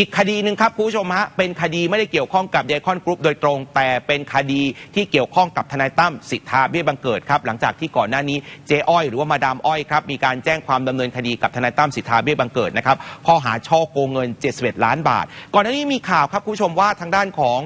อีกคดีหนึ่งครับคุณผู้ชมฮะเป็นคดีไม่ได้เกี่ยวข้องกับไดคอนกรุ๊ปโดยตรง แต่เป็นคดีที่เกี่ยวข้องกับทนายตั้มสิทธาเบี้ยบังเกิดครับหลังจากที่ก่อนหน้านี้เจ๊อ้อยหรือว่ามาดามอ้อยครับมีการแจ้งความดำเนินคดีกับทนายตั้มสิทธาเบี้ยบังเกิดนะครับข้อหาช่อโกงเงิน 71 ล้านบาท ก่อนหน้านี้มีข่าวครับคุณผู้ชมว่าทางด้านของ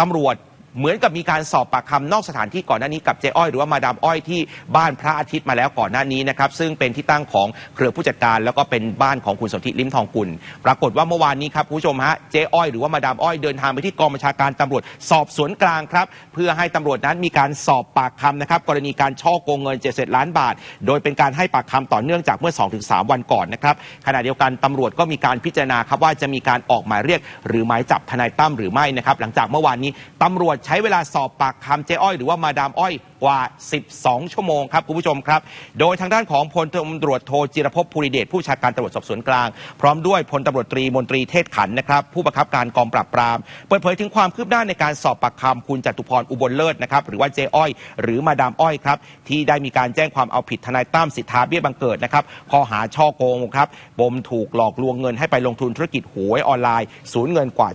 ตำรวจ เหมือนกับมีการสอบปากคำนอกสถานที่ก่อนหน้านี้กับเจ๊อ้อยหรือว่ามาดามอ้อยที่บ้านพระอาทิตย์มาแล้วก่อนหน้านี้นะครับซึ่งเป็นที่ตั้งของเครือผู้จัดการ แล้วก็เป็นบ้านของคุณสนธิลิ้มทองกุลปรากฏว่าเมื่อวานนี้ครับผู้ชมฮะเจ๊อ้อยหรือว่ามาดามอ้อยเดินทางไปที่กองบัญชาการตำรวจสอบสวนกลางครับเพื่อให้ตำรวจนั้นมีการสอบปากคำนะครับกรณีการช่อโกงเงิน70ล้านบาท โดยเป็นการให้ปากคำต่อเนื่องจากเมื่อ 2-3 วันก่อนนะครับขณะเดียวกันตำรวจก็มีการพิจารณาครับว่าจะมีการออกหมายเรียก หรือหมายจับทนายตั้มหรือไม่นะครับหลังจากเมื่อวานนี้ตำรวจใช้เวลาสอบปากคำเจ๊อ้อยหรือว่ามาดามอ้อย กว่า 12 ชั่วโมงครับคุณผู้ชมครับ โดยทางด้านของพลตำรวจโทจิรภพภูริเดชผู้บัญชาการตำรวจสอบสวนกลาง พร้อมด้วยพลตำรวจตรีมนตรีเทศขันนะครับผู้บังคับการกองปราบปราม เปิดเผยถึงความคืบหน้าในการสอบปากคำคุณจตุพรอุบลเลิศนะครับหรือว่าเจ๊อ้อย หรือมาดามอ้อยครับที่ได้มีการแจ้งความเอาผิดทนายตั้มสิทธาเบี้ยบังเกิดนะครับข้อหาช่อโกงครับปมถูกหลอกลวงเงินให้ไปลงทุนธุรกิจหวยออนไลน์สูญเงินกว่า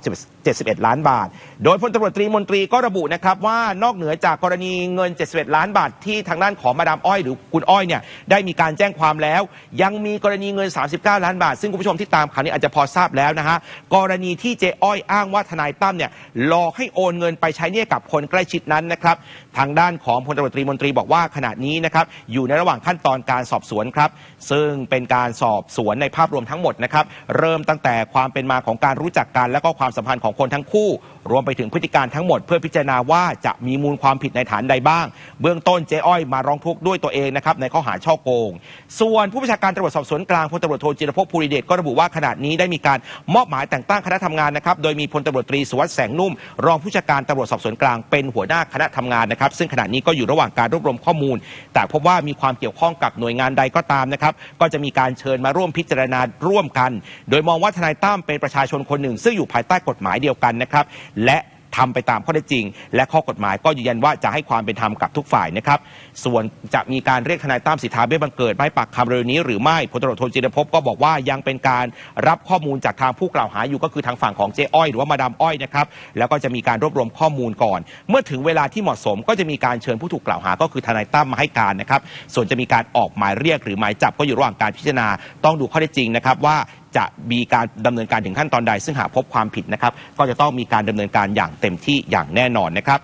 71 ล้านบาท โดยพลตำรวจตรีมนตรีก็ระบุนะครับว่านอกเหนือจากกรณีเงิน71ล้านบาทที่ทางด้านของมาดามอ้อยหรือคุณอ้อยเนี่ยได้มีการแจ้งความแล้ว ยังมีกรณีเงิน 39 ล้านบาท ซึ่งคุณผู้ชมที่ตามข่าวนี้อาจจะพอทราบแล้วนะฮะกรณีที่เจ๊อ้อยอ้างว่าทนายตั้มเนี่ยหลอกให้โอนเงินไปใช้หนี้กับคนใกล้ชิดนั้นนะครับทางด้านของพลตำรวจตรีมนตรีบอกว่าขณะนี้นะครับอยู่ในระหว่างขั้นตอนการสอบสวนครับซึ่งเป็นการสอบสวนในภาพรวมทั้งหมดนะครับเริ่มตั้งแต่ความเป็นมาของการรู้จักกัน และก็ความสัมพันธ์ของคนทั้งคู่ รวมไปถึงพฤติการทั้งหมด เพื่อพิจารณาว่าจะมีมูลความผิดในฐานใดบ้างเบื้องต้นเจ๊อ้อยมาร้องทุกข์ด้วยตัวเองนะครับในข้อหาช่อโกง ส่วนผู้บัญชาการตำรวจสอบสวนกลางพลตำรวจโทจิรภพภูริเดชก็ระบุว่าขณะนี้ได้มีการมอบหมายแต่งตั้งคณะทำงานนะครับโดยมีพลตำรวจตรีสุวัสด์แสงนุ่ม รองผู้บัญชาการตำรวจสอบสวนกลางเป็นหัวหน้าคณะทำงานนะครับ ซึ่งขณะนี้ก็อยู่ระหว่างการรวบรวมข้อมูล แต่พบว่ามีความเกี่ยวข้องกับหน่วยงานใดก็ตามนะครับก็จะมีการเชิญมาร่วมพิจารณาร่วมกัน โดยมองว่าทนายตั้มเป็นประชาชนคนหนึ่ง ซึ่งอยู่ภายใต้กฎหมายเดียวกันนะครับและ ทำไปตามข้อเท็จริง และข้อกฎหมายก็ยืนยันว่าจะให้ความเป็นธรรมกับทุกฝ่ายนะครับ ส่วนจะมีการเรียกทนายตั้มสิทธาเบี้ยบังเกิดไม่ปากคำเร็วนี้หรือไม่พลตำรวจโทจิรภพก็บอกว่ายังเป็นการรับข้อมูลจากทางผู้กล่าวหาอยู่ก็คือทางฝั่งของเจ๊อ้อยหรือว่ามาดามอ้อยนะครับแล้วก็จะมีการรวบรวมข้อมูลก่อน เมื่อถึงเวลาที่เหมาะสมก็จะมีการเชิญผู้ถูกกล่าวหา ก็คือทนายตั้มมาให้การนะครับส่วนจะมีการออกหมายเรียกหรือหมายจับก็อยู่ระหว่างการพิจารณาต้องดูข้อเท็จจริงนะครับว่า จะมีการดำเนินการถึงขั้นตอนใด ซึ่งหากพบความผิดนะครับ ก็จะต้องมีการดำเนินการอย่างเต็มที่อย่างแน่นอนนะครับ